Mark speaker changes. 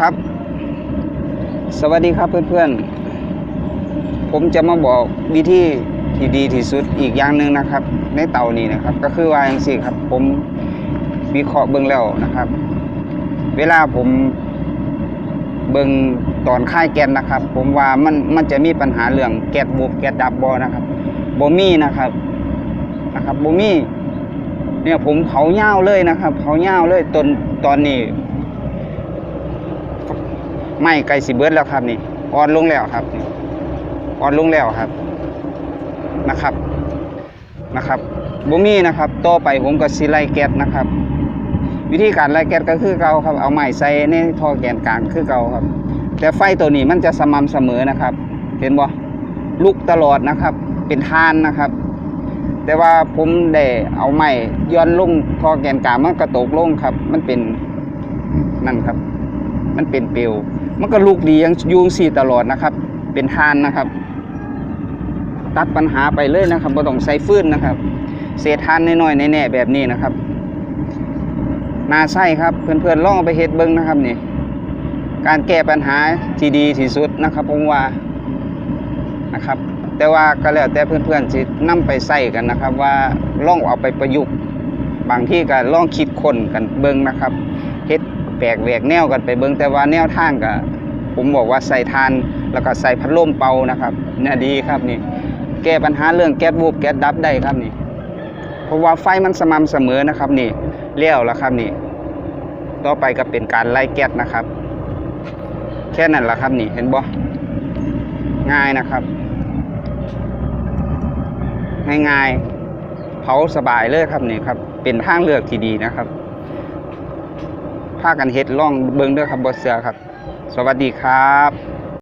Speaker 1: ครับ สวัสดีครับเพื่อนๆ ผมจะมาบอกวิธีที่ดีที่สุดอีกอย่างหนึ่งนะครับ ในเตานี้นะครับ ก็คือว่าอย่างสี่ครับ ผมวิเคราะห์เบื้องแล้วนะครับ เวลาผมเบิ่งตอนค่ายแก๊สนะครับ ผมว่ามันมันจะมีปัญหาเรื่องแก๊สบุบแก๊สดับบอนะครับบ่มีนะครับนะครับบ่มีเนี่ยผมเผาเหย้าเลยนะครับเผาเหย้าเลยตอนตอนนี้ ไม่ไกลสิเบิร์ดแล้วครับนี่อ่อนลงแล้วครับอ่อนลงแล้วครับนะครับนะครับบ่มีนะครับต่อไปผมก็สิไล่แก๊สนะครับ วิธีการไล่แก๊สก็คือเก่าครับ เอาไม้ใส่ในท่อแกนกลางคือเก่าครับ แต่ไฟตัวนี้มันจะสม่ำเสมอนะครับ เห็นบ่ลุกตลอดนะครับ เป็นทานนะครับ แต่ว่าผมได้เอาไม้ย้อนลงท่อแกนกลางมันกระตกลงครับ มันเป็นนั่นครับ มันเป็นเปลว มันก็ลุกดียังยุงสี่ตลอดนะครับ เป็นทานนะครับ ตัดปัญหาไปเลยนะครับบ่ต้องใส่ฟื้นนะครับ เศษทานน้อยๆแน่ๆแบบนี้นะครับนาใช่ครับเพื่อนๆลองไปเฮ็ดเบิ่งนะครับนี่การแก้ปัญหาที่ดีที่สุดนะครับผมว่านะครับ แต่ว่าก็แล้วแต่เพื่อนๆสินำไปใส่กันนะครับ ว่าลองเอาไปประยุกต์บางที่ก็ลองคิดคนกันเบิ่งนะครับเฮ็ด แปลกแหวกแนวกันไปเบิ่งแต่ว่าแนวทางก็ผมบอกว่าใส่ทานแล้วก็ใส่พัดลมเป่านะครับเนี่ยดีครับนี่ แก้ปัญหาเรื่องแก๊สวูบแก๊สดับได้ครับนี่ เพราะว่าไฟมันสม่ำเสมอนะครับนี่เลี้ยวแล้วครับนี่ ต่อไปก็เป็นการไล่แก๊สนะครับ แค่นั้นแหละครับนี่เห็นบ่ง่ายนะครับ ง่ายๆเผาสบายเลยครับนี่ครับ เป็นทางเลือกที่ดีนะครับ พากันเฮ็ดล่องเบิ่งเด้อครับบ่เสือครับ สวัสดีครับ